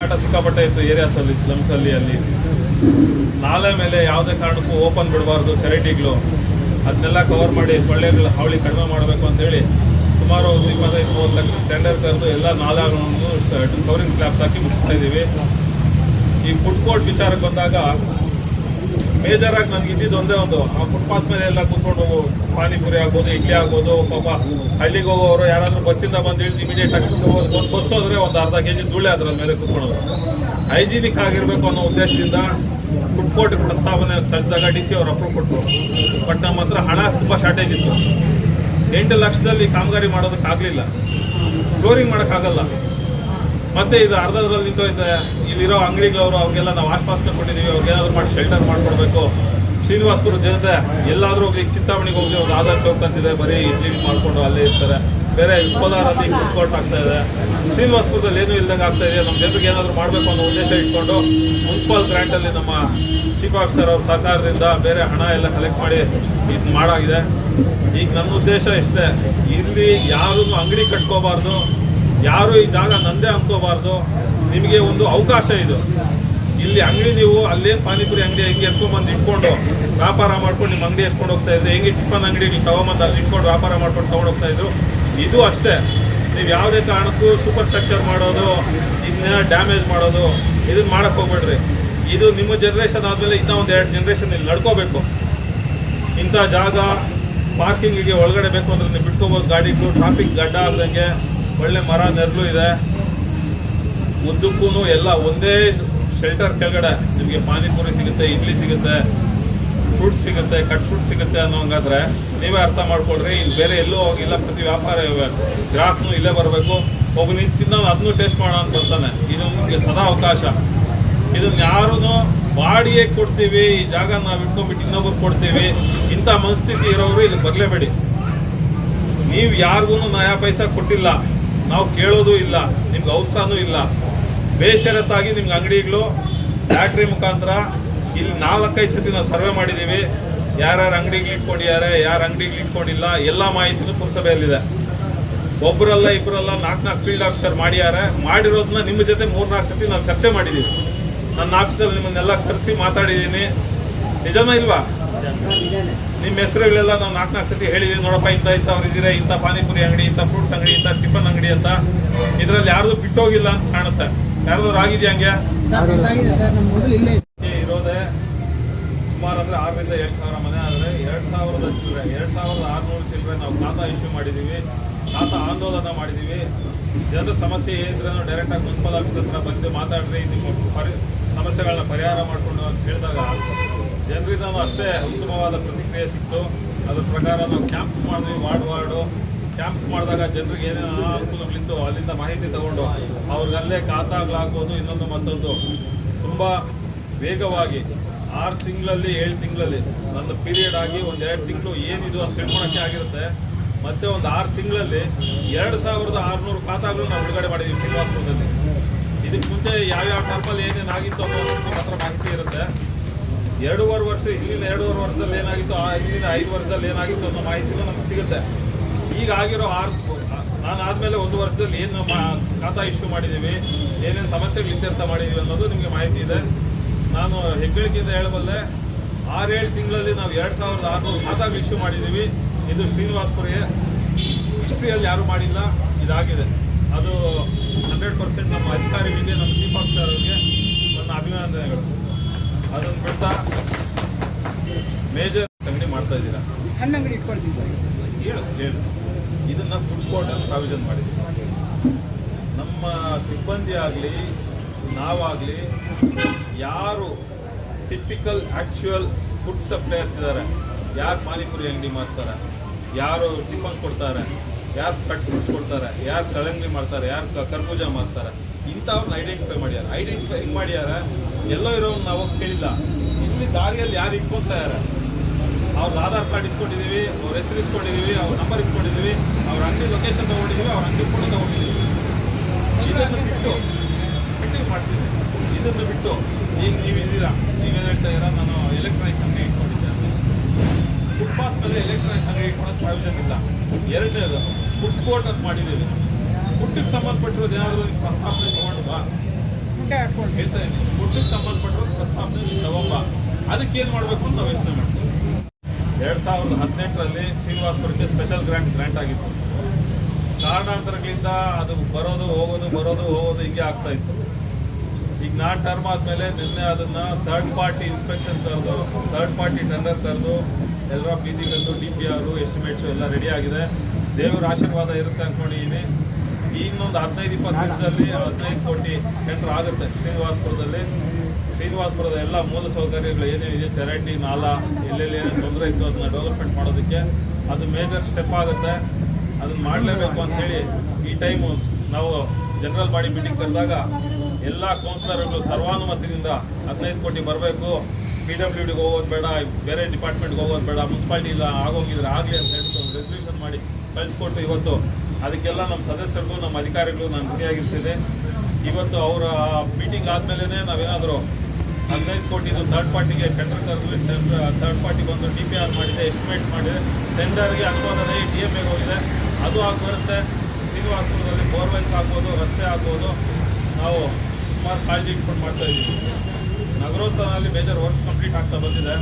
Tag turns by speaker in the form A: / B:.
A: ಆಟ ಸಿಕ್ಕಾಪಟ್ಟೆ ಇತ್ತು ಏರಿಯಾಸಲ್ಲಿ ಸ್ಲಮ್ಸಲ್ಲಿ ಅಲ್ಲಿ ನಾಲೆ ಮೇಲೆ ಯಾವುದೇ ಕಾರಣಕ್ಕೂ ಓಪನ್ ಬಿಡಬಾರ್ದು ಚರಂಡಿಗಳು ಅದನ್ನೆಲ್ಲ ಕವರ್ ಮಾಡಿ ಸೊಳ್ಳೆಗಳ ಹಾವಳಿ ಕಡಿಮೆ ಮಾಡಬೇಕು ಅಂತೇಳಿ ಸುಮಾರು ಇಪ್ಪತ್ತೈದು, ಮೂವತ್ತು ಲಕ್ಷ ಟೆಂಡರ್ ಕರೆದು ಎಲ್ಲ ನಾಲೆಗಳನ್ನು ಕವರಿಂಗ್ ಸ್ಲ್ಯಾಬ್ಸ್ ಹಾಕಿ ಮುಗಿಸ್ತಾ ಇದ್ದೀವಿ. ಈ ಫುಡ್ ಕೋರ್ಟ್ ವಿಚಾರಕ್ಕೆ ಬಂದಾಗ ಮೇಜರ್ ಆಗಿ ನನ್ಗೆ ಇದ್ದಿದ್ದು ಒಂದೇ ಒಂದು. ಆ ಫುಟ್ಪಾತ್ ಮೇಲೆ ಎಲ್ಲ ಕೂತ್ಕೊಂಡು ಪಾನಿಪುರಿ ಆಗ್ಬೋದು, ಇಡ್ಲಿ ಆಗ್ಬೋದು, ಪಾಪ ಹಳ್ಳಿಗೆ ಹೋಗೋರು ಯಾರಾದರೂ ಬಸ್ಸಿಂದ ಬಂದು ಇಳಿದು ಇಮಿಡಿಯೇಟ್ ಆಗಿ ಒಂದು ಬಸ್ ಹೋದ್ರೆ ಒಂದು ಅರ್ಧ ಕೆ ಜಿ ಧೂಳೆ ಅದ್ರ ಮೇಲೆ ಕುತ್ಕೊಳ್ಳೋದು. ಹೈಜೀನಿಕ್ ಆಗಿರಬೇಕು ಅನ್ನೋ ಉದ್ದೇಶದಿಂದ ಫುಡ್ ಕೋರ್ಟ್ ಪ್ರಸ್ತಾವನೆ ಕಳಿಸಿದಾಗ ಡಿ ಸಿ ಅವ್ರು ಅಪ್ರೂವ್ ಕೊಟ್ಟರು ಬಟ್ ನಮ್ಮ ಹತ್ರ ಹಣ ತುಂಬ ಶಾರ್ಟೇಜ್ ಇತ್ತು. ಎಂಟು ಲಕ್ಷದಲ್ಲಿ ಕಾಮಗಾರಿ ಮಾಡೋದಕ್ಕಾಗಲಿಲ್ಲ. ಫ್ಲೋರಿಂಗ್ ಮಾಡೋಕ್ಕಾಗಲ್ಲ. ಮತ್ತೆ ಇದು ಅರ್ಧದ್ರಲ್ಲಿ ನಿಂತೋಯ್ತೆ? ಇಲ್ಲಿರೋ ಅಂಗಡಿಗಳವರು, ಅವ್ರಿಗೆಲ್ಲ ನಾವು ಆಶ್ವಾಸನೆ ಕೊಟ್ಟಿದ್ದೀವಿ. ಅವ್ರಿಗೇನಾದ್ರು ಮಾಡಿ ಶೆಲ್ಟರ್ ಮಾಡಿಕೊಡ್ಬೇಕು. ಶ್ರೀನಿವಾಸ್ಪುರ ಜನತೆ ಎಲ್ಲಾದ್ರೂ ಹೋಗ್ಲಿ, ಚಿಂತಾಮಣಿಗೆ ಹೋಗಿ ಅವ್ರು ಆಧಾರ್ ಚೌಕ್ ಅಂತಿದೆ, ಬರೀ ಇಡ್ಲಿ ಮಾಡಿಕೊಂಡು ಅಲ್ಲೇ ಇರ್ತಾರೆ. ಬೇರೆ ಕೋಲಾರಲ್ಲಿ ಫುಡ್ ಕೋರ್ಟ್ ಆಗ್ತಾ ಇದೆ. ಶ್ರೀನಿವಾಸ್ಪುರದಲ್ಲಿ ಏನೂ ಇಲ್ದಂಗೆ ಆಗ್ತಾ ಇದೆ. ನಮ್ಮ ಜನರಿಗೆ ಏನಾದರೂ ಮಾಡಬೇಕು ಅನ್ನೋ ಉದ್ದೇಶ ಇಟ್ಕೊಂಡು ಮುನ್ಸಿಪಾಲ್ ಗ್ರ್ಯಾಂಟಲ್ಲಿ ನಮ್ಮ ಚೀಫ್ ಆಫೀಸರ್ ಅವ್ರ ಸಹಕಾರದಿಂದ ಬೇರೆ ಹಣ ಎಲ್ಲ ಕಲೆಕ್ಟ್ ಮಾಡಿ ಇದು ಮಾಡಾಗಿದೆ. ಈಗ ನನ್ನ ಉದ್ದೇಶ ಇಷ್ಟೇ, ಇಲ್ಲಿ ಯಾರೂ ಅಂಗಡಿ ಕಟ್ಕೋಬಾರ್ದು, ಯಾರು ಈ ಜಾಗ ನಂದೇ ಅನ್ಕೋಬಾರ್ದು. ನಿಮಗೆ ಒಂದು ಅವಕಾಶ ಇದು. ಇಲ್ಲಿ ಅಂಗಡಿ ನೀವು ಅಲ್ಲೇನು ಪಾನಿಪುರಿ ಅಂಗಡಿ ಹೆಂಗೆ ಎತ್ಕೊಂಡ್ಬಂದು ಇಟ್ಕೊಂಡು ವ್ಯಾಪಾರ ಮಾಡ್ಕೊಂಡು ನಿಮ್ಮ ಅಂಗಡಿ ಎತ್ಕೊಂಡು ಹೋಗ್ತಾ ಇದ್ರೆ, ಹೆಂಗೆ ಟಿಫನ್ ಇಲ್ಲಿ ತಗೊಂಬಂದು ಅಲ್ಲಿ ಇಟ್ಕೊಂಡು ವ್ಯಾಪಾರ ಮಾಡ್ಕೊಂಡು ತಗೊಂಡು ಹೋಗ್ತಾ ಇದ್ರು, ಇದು ಅಷ್ಟೇ. ನೀವು ಯಾವುದೇ ಕಾರಣಕ್ಕೂ ಸೂಪರ್ ಸ್ಟ್ರಕ್ಚರ್ ಮಾಡೋದು, ಇದನ್ನ ಡ್ಯಾಮೇಜ್ ಮಾಡೋದು, ಇದನ್ನ ಮಾಡಕ್ಕೆ ಹೋಗ್ಬೇಡ್ರಿ. ಇದು ನಿಮ್ಮ ಜನ್ರೇಷನ್ ಆದಮೇಲೆ ಇನ್ನೂ ಒಂದು ಎರಡು ಜನ್ರೇಷನ್ ಇಲ್ಲಿ ನಡ್ಕೋಬೇಕು. ಇಂಥ ಜಾಗ ಪಾರ್ಕಿಂಗಿಗೆ ಒಳಗಡೆ ಬೇಕು ಅಂದ್ರೆ ನೀವು ಬಿಟ್ಕೋಬೋದು. ಗಾಡಿಗಳು ಟ್ರಾಫಿಕ್ ಗಡ್ಡ ಆಗ್ದಂಗೆ ಒಳ್ಳೆ ಮರ, ನೆರಳು ಇದೆ. ಉದ್ದಕ್ಕೂ ಎಲ್ಲ ಒಂದೇ ಶೆಲ್ಟರ್ ಕೆಳಗಡೆ ನಿಮಗೆ ಪಾನಿಪುರಿ ಸಿಗುತ್ತೆ, ಇಡ್ಲಿ ಸಿಗುತ್ತೆ ಫ್ರೂಟ್ ಸಿಗುತ್ತೆ ಕಟ್ ಫ್ರೂಟ್ ಸಿಗುತ್ತೆ ಅನ್ನೋ ಹಂಗಾದ್ರೆ ನೀವೇ ಅರ್ಥ ಮಾಡ್ಕೊಳ್ರಿ. ಇಲ್ಲಿ ಬೇರೆ ಎಲ್ಲೂ ಹೋಗಿಲ್ಲ, ಪ್ರತಿ ವ್ಯಾಪಾರ ಗ್ರಾಹಕನು ಇಲ್ಲೇ ಬರಬೇಕು. ಒಬ್ಬ ತಿನ್ನೋ, ಅದನ್ನು ಟೇಸ್ಟ್ ಮಾಡೋಣ ಅಂತ ಬರ್ತಾನೆ. ಇದು ನಿಮಗೆ ಸದಾ ಅವಕಾಶ. ಇದನ್ನ ಯಾರೂ ಬಾಡಿಗೆ ಕೊಡ್ತೀವಿ, ಈ ಜಾಗ ನಾವು ಇಟ್ಕೊಂಡ್ಬಿಟ್ಟು ಇನ್ನೊಬ್ರು ಕೊಡ್ತೀವಿ, ಇಂಥ ಮನಸ್ಥಿತಿ ಇರೋರು ಇಲ್ಲಿ ಬರಲೇಬೇಡಿ. ನೀವು ಯಾರಿಗೂ ನಯಾ ಪೈಸಾ ಕೊಟ್ಟಿಲ್ಲ. ನಾವು ಕೇಳೋದು ಇಲ್ಲ, ನಿಮ್ಗೆ ಅವಸರನೂ ಇಲ್ಲ. ಬೇಷರತ್ತಾಗಿ ನಿಮ್ಗೆ ಅಂಗಡಿಗಳು ಬ್ಯಾಟ್ರಿ ಮುಖಾಂತರ ಇಲ್ಲಿ ನಾಲ್ಕೈದು ಸತಿ ನಾವು ಸರ್ವೆ ಮಾಡಿದ್ದೀವಿ. ಯಾರ್ಯಾರು ಅಂಗಡಿಗಳು ಇಟ್ಕೊಂಡಿದ್ದಾರೆ, ಯಾರು ಅಂಗಡಿಗಳು ಇಟ್ಕೊಂಡಿಲ್ಲ, ಎಲ್ಲ ಮಾಹಿತಿನೂ ಪುರಸಭೆಯಲ್ಲಿದೆ. ಒಬ್ಬರಲ್ಲ ಇಬ್ಬರಲ್ಲ ನಾಲ್ಕು ನಾಲ್ಕು ಫೀಲ್ಡ್ ಆಫೀಸರ್ ಮಾಡಿದ್ದಾರೆ. ಮಾಡಿರೋದನ್ನ ನಿಮ್ಮ ಜೊತೆ ಮೂರು ನಾಲ್ಕು ಸತಿ ನಾವು ಚರ್ಚೆ ಮಾಡಿದ್ದೀವಿ. ನನ್ನ ಆಫೀಸಲ್ಲಿ ನಿಮ್ಮನ್ನೆಲ್ಲ ಕರೆಸಿ ಮಾತಾಡಿದ್ದೀನಿ. ನಿಜನಾ ಇಲ್ವಾ? ನಿಮ್ಮ ಹೆಸರುಗಳೆಲ್ಲ ನಾವು ನಾಲ್ಕು ನಾಲ್ಕು ಸತಿ ಹೇಳಿದೀವಿ ನೋಡಪ್ಪ, ಇಂಥ ಇಂಥ ಅವ್ರಿದ್ದೀರಾ ಇಂಥ ಪಾನಿಪುರಿ ಅಂಗಡಿ, ಇಂಥ ಫ್ರೂಟ್ಸ್ ಅಂಗಡಿ, ಇಂಥ ಟಿಫನ್ ಅಂಗಡಿ ಅಂತ. ಇದರಲ್ಲಿ ಯಾರ್ದು ಬಿಟ್ಟೋಗಿಲ್ಲ ಅಂತ ಕಾಣುತ್ತೆ. ಯಾರ್ದಾದ್ರು ಆಗಿದೆಯಾ ಹಂಗೆ? ಇರೋದೆ ಸುಮಾರು ಅಂದರೆ ಆರರಿಂದ ಎರಡು ಸಾವಿರ ಮನೆ ಆದರೆ ಎರಡು ಸಾವಿರದ ಚಿಲ್ಲರೆ ಎರಡು ಸಾವಿರದ ಆರುನೂರು ಚಿಲ್ಲರೆ ನಾವು ಖಾತಾ ಇಶ್ಯೂ ಮಾಡಿದ್ದೀವಿ ಖಾತಾ ಆಂದೋಲನ ಮಾಡಿದ್ದೀವಿ ಜನರ ಸಮಸ್ಯೆ ಏನಿದ್ರೆ ಡೈರೆಕ್ಟಾಗಿ ಮುನ್ಸಿಪಲ್ ಆಫೀಸ್ ಹತ್ರ ಬಂದು ಮಾತಾಡ್ರಿ ನಿಮ್ಮ ಪರಿ ಸಮಸ್ಯೆಗಳನ್ನ ಪರಿಹಾರ ಮಾಡಿಕೊಂಡು ಅಂತ ಹೇಳಿದಾಗ ಜನರಿಂದ ಅಷ್ಟೇ ಉತ್ತಮವಾದ ಪ್ರತಿಕ್ರಿಯೆ ಸಿಕ್ತು. ಅದ್ರ ಪ್ರಕಾರ ನಾವು ಕ್ಯಾಂಪ್ಸ್ ಮಾಡಿದ್ವಿ ವಾರ್ಡ್ ವಾರ್ಡು. ಕ್ಯಾಂಪ್ಸ್ ಮಾಡಿದಾಗ ಜನರಿಗೆ ಏನೇನು ಅನುಕೂಲಗಳಿತ್ತು ಅಲ್ಲಿಂದ ಮಾಹಿತಿ ತಗೊಂಡು ಅವ್ರಿಗಲ್ಲೇ ಖಾತಾಗಳಾಗ್ಬೋದು ಇನ್ನೊಂದು ಮತ್ತೊಂದು. ತುಂಬ ವೇಗವಾಗಿ ಆರು ತಿಂಗಳಲ್ಲಿ, ಏಳು ತಿಂಗಳಲ್ಲಿ ನನ್ನ ಪೀರಿಯಡ್ ಆಗಿ ಒಂದು ಎರಡು ತಿಂಗಳು ಏನಿದು ಅಂತ ತಿಳ್ಕೊಳಕ್ಕೆ ಆಗಿರುತ್ತೆ. ಮತ್ತೆ ಒಂದು ಆರು ತಿಂಗಳಲ್ಲಿ ಎರಡು ಸಾವಿರದ ಆರುನೂರು ಖಾತಾಗಳು ನಾವು ಬಿಡುಗಡೆ ಮಾಡಿದ್ದೀವಿ ಶ್ರೀನಿವಾಸಪುರದಲ್ಲಿ. ಇದಕ್ಕೆ ಮುಂಚೆ ಯಾವ್ಯಾವ ಟರ್ಮಲ್ಲಿ ಏನೇನು ಆಗಿತ್ತು ಅನ್ನೋದು ನಮ್ಮ ಹತ್ರ ಮಾಹಿತಿ ಇರುತ್ತೆ. ಎರಡೂವರೆ ವರ್ಷ ಇಲ್ಲಿನ ಎರಡೂವರೆ ವರ್ಷದಲ್ಲಿ ಏನಾಗಿತ್ತು, ಆ ಹಿಂದಿನ ಐದು ವರ್ಷದಲ್ಲಿ ಏನಾಗಿತ್ತು ಅನ್ನೋ ಮಾಹಿತಿನೂ ನಮ್ಗೆ ಸಿಗುತ್ತೆ. ಈಗ ಆಗಿರೋ ಆರು ನಾನು ಆದಮೇಲೆ ಒಂದು ವರ್ಷದಲ್ಲಿ ಏನು ಖಾತಾ ಇಶ್ಯೂ ಮಾಡಿದ್ದೀವಿ ಏನೇನು ಸಮಸ್ಯೆಗಳು ಇತ್ಯರ್ಥ ಮಾಡಿದ್ದೀವಿ ಅನ್ನೋದು ನಿಮಗೆ ಮಾಹಿತಿ ಇದೆ. ನಾನು ಹೆಗ್ಗಳಿಕೆಯಿಂದ ಹೇಳಬಲ್ಲೆ ಆರೇಳು ತಿಂಗಳಲ್ಲಿ ನಾವು ಎರಡು ಸಾವಿರದ ಆರುನೂರು ಖಾತಾಗಳು ಇಶ್ಯೂ ಮಾಡಿದ್ದೀವಿ ಇದು ಶ್ರೀನಿವಾಸ್ಪುರಿಗೆ ಹಿಸ್ಟ್ರಿಯಲ್ಲಿ ಯಾರೂ ಮಾಡಿಲ್ಲ ಇದಾಗಿದೆ. ಅದು ಹಂಡ್ರೆಡ್ ಪರ್ಸೆಂಟ್ ನಮ್ಮ ಅಧಿಕಾರಿಗಳಿಗೆ ನಮ್ಮ ಚೀಫ್ ಆಫೀಸರ್ ಅವರಿಗೆ ನನ್ನ ಅಭಿನಂದನೆಗಳು ಅದನ್ನು ಬಿಡ್ತಾ ಮೇಜರ್ ಅಂಗಡಿ ಮಾಡ್ತಾ ಇದ್ದೀರಾ?
B: ಹಣ್ಣಂಗಡಿ ಇಟ್ಕೊಳ್ತೀನಿ ಸರ್.
A: ಹೇಳು ಹೇಳು. ಇದನ್ನ ಫುಡ್ ಕೋರ್ಟ್ ಅಂತ ಪ್ರಾವಿಷನ್ ಮಾಡಿದ್ದೀವಿ ನಮ್ಮ ಸಿಬ್ಬಂದಿ ಆಗಲಿ ನಾವಾಗಲಿ ಯಾರು ಟಿಪಿಕಲ್ ಆ್ಯಕ್ಚುಯಲ್ ಫುಡ್ ಸಪ್ಲೈಯರ್ಸ್ ಇದ್ದಾರೆ ಯಾರು ಪಾನಿಪುರಿ ಅಂಗಡಿ ಮಾಡ್ತಾರೆ ಯಾರು ಟಿಫನ್ ಕೊಡ್ತಾರೆ, ಯಾರು ಕಟ್ ಫ್ರೂಟ್ಸ್ ಕೊಡ್ತಾರೆ, ಯಾರು ಕಳಂಗಡಿ ಮಾಡ್ತಾರೆ ಯಾರು ಕರ್ಬೂಜ ಮಾಡ್ತಾರೆ ಇಂಥವ್ರನ್ನ ಐಡೆಂಟಿಫೈ ಮಾಡ್ಯಾರ. ಐಡೆಂಟಿಫೈ ಹೆಂಗೆ ಮಾಡ್ಯಾರ? ಎಲ್ಲೋ ಇರೋನ್ ನಾವು ಕೇಳಿಲ್ಲ. ಇಲ್ಲಿ ದಾರಿಯಲ್ಲಿ ಯಾರು ಇಟ್ಕೊತಾ ಇದ್ದಾರೆ ಅವ್ರ ಆಧಾರ್ ಕಾರ್ಡ್ ಇಸ್ಕೊಂಡಿದ್ದೀವಿ ಅವ್ರ ಹೆಸರು ಇಸ್ಕೊಂಡಿದ್ದೀವಿ ಅವ್ರ ನಂಬರ್ ಇಸ್ಕೊಂಡಿದ್ದೀವಿ ಅವ್ರ ಅಂಗಡಿ ಲೊಕೇಶನ್ ತಗೊಂಡಿದ್ದೀವಿ ಅವ್ರ ಅಂಗಡಿ ಫೋಟೋ ತೊಗೊಂಡಿದ್ದೀವಿ ಇದನ್ನು ಬಿಟ್ಟು ಕಂಟಿನ್ಯೂ ಮಾಡ್ತೀವಿ ಇದನ್ನು ಬಿಟ್ಟು ಈಗ ನೀವು ಇದ್ದೀರಾ? ನೀವೇನು ಹೇಳ್ತಾ ಇದ್ದೀರಾ? ನಾನು ಎಲೆಕ್ಟ್ರಾನಿಕ್ಸ್ ಅಂಗಡಿ ಇಟ್ಕೊಂಡಿದ್ದೆ. ಫುಟ್ಪಾತ್ ಮೇಲೆ ಎಲೆಕ್ಟ್ರಾನಿಕ್ಸ್ ಅಂಗಡಿ ಇಟ್ಕೊಳಕ್ಕೆ ಪ್ರಾವಿಷನ್ ಇಲ್ಲ. ಎರಡನೇದು ಫುಡ್ ಕೋರ್ಟ್ ಅಂತ ಮಾಡಿದ್ದೀವಿ ಫುಡ್ಡಿಗೆ ಸಂಬಂಧಪಟ್ಟಿರೋದು ಏನಾದರೂ ಪ್ರಸ್ತಾವನೆ ಬಾ
B: ಹಾಕ್ಕೊಳ್ತೀವಿ.
A: ಹೇಳ್ತಾ ಇದ್ದೀನಿ. ಫುಡ್ಡಿಗೆ ಸಂಬಂಧಪಟ್ಟಿರೋದು ಪ್ರಸ್ತಾವನೆ ನೀವು ತಗೊಂಬ ಅದಕ್ಕೆ ಏನು ಮಾಡಬೇಕು ಅಂತ ನಾವು ಯೋಚನೆ ಮಾಡ್ತೀವಿ. ಎರಡು ಸಾವಿರದ ಹದಿನೆಂಟರಲ್ಲಿ ಶ್ರೀನಿವಾಸ್ಪುರಕ್ಕೆ ಸ್ಪೆಷಲ್ ಗ್ರಾಂಟ್ ಗ್ರ್ಯಾಂಟ್ ಆಗಿತ್ತು. ಕಾರಣಾಂತರಗಳಿಂದ ಅದು ಬರೋದು, ಹೋಗೋದು ಬರೋದು, ಹೋಗೋದು ಹಿಂಗೆ ಆಗ್ತಾ ಇತ್ತು. ಈಗ ನಾನ್ ಟರ್ಮ್ ಆದಮೇಲೆ ನಿನ್ನೆ ಅದನ್ನು ಥರ್ಡ್ ಪಾರ್ಟಿ ಇನ್ಸ್ಪೆಕ್ಷನ್ ಕರೆದು ಥರ್ಡ್ ಪಾರ್ಟಿ ಟೆಂಡರ್ ಕರೆದು ಎಲ್ಲ ಬೀದಿಗಳು ಡಿ ಪಿ ಆರು ಎಸ್ಟಿಮೇಟ್ಸು ಎಲ್ಲ ರೆಡಿ ಆಗಿದೆ. ದೇವರ ಆಶೀರ್ವಾದ ಇರುತ್ತೆ ಅಂದ್ಕೊಂಡಿದ್ದೀನಿ ಇನ್ನೊಂದು ಹದಿನೈದು ಇಪ್ಪತ್ತು ದಿನದಲ್ಲಿ ಹದಿನೈದು ಕೋಟಿ ಟೆಂಡರ್ ಆಗುತ್ತೆ. ಶ್ರೀನಿವಾಸಪುರದಲ್ಲಿ. ಶ್ರೀನಿವಾಸಪುರದ ಎಲ್ಲ ಮೂಲ ಸೌಕರ್ಯಗಳು ಏನೇನಿದೆ ಚರಂಡಿ ನಾಲ ಎಲ್ಲೆಲ್ಲಿ ಏನೇನು ತೊಂದರೆ ಇತ್ತು ಅದನ್ನ ಡೆವಲಪ್ಮೆಂಟ್ ಮಾಡೋದಕ್ಕೆ ಅದು ಮೇಜರ್ ಸ್ಟೆಪ್ ಆಗುತ್ತೆ. ಅದನ್ನ ಮಾಡಲೇಬೇಕು ಅಂತ ಹೇಳಿ ಈ ಟೈಮು ನಾವು ಜನರಲ್ ಬಾಡಿ ಮೀಟಿಂಗ್ ಕರೆದಾಗ ಎಲ್ಲ ಕೌನ್ಸಿಲರ್ಗಳು ಸರ್ವಾನುಮತದಿಂದ ಹದಿನೈದು ಕೋಟಿ ಬರಬೇಕು. ಪಿ ಡಬ್ಲ್ಯೂ ಡಿಗೆ ಹೋಗೋದು ಬೇಡ ಬೇರೆ ಡಿಪಾರ್ಟ್ಮೆಂಟ್ಗೆ ಹೋಗೋದು ಬೇಡ ಮುನ್ಸಿಪಾಲ್ಟಿ ಇಲ್ಲ ಆಗೋಗಿದ್ರೆ ಆಗಲಿ ಅಂತ ಹೇಳ್ಬಿಟ್ಟು ಒಂದು ರೆಸಲ್ಯೂಷನ್ ಮಾಡಿ ಕಳಿಸ್ಕೊಟ್ಟು ಇವತ್ತು ಅದಕ್ಕೆಲ್ಲ ನಮ್ಮ ಸದಸ್ಯರಿಗೂ, ನಮ್ಮ ಅಧಿಕಾರಿಗಳು ನಾನು ಖುಷಿಯಾಗಿರ್ತಿದೆ ಇವತ್ತು ಅವರ ಮೀಟಿಂಗ್ ಆದಮೇಲೆ ನಾವೇನಾದರೂ ಹದಿನೈದು ಕೋಟಿದು ಥರ್ಡ್ ಪಾರ್ಟಿಗೆ ಟೆಂಡರ್ ಕರೆದು ಥರ್ಡ್ ಪಾರ್ಟಿ ಬಂದು ಡಿ ಪಿ ಆರ್ ಮಾಡಿದೆ ಎಸ್ಟಿಮೇಟ್ ಮಾಡಿದೆ. ಟೆಂಡರ್ಗೆ ಅನುಮೋದನೆ ಡಿ ಎಂ ಎಗೆ ಹೋಗಿದೆ. ಅದು ಆಗಿ ಬರುತ್ತೆ ಶ್ರೀನಿವಾಸಪುರದಲ್ಲಿ ಬೋರ್ವೆಲ್ಸ್ ಆಗ್ಬೋದು, ರಸ್ತೆ ಆಗ್ಬೋದು. ನಾವು ಸುಮಾರು ಕಾಳಜಿ ಇಟ್ಕೊಂಡು ಮಾಡ್ತಾ ಇದ್ದೀವಿ. ಮೇಜರ್ ವರ್ಕ್ಸ್ ಕಂಪ್ಲೀಟ್ ಆಗ್ತಾ ಬಂದಿದೆ.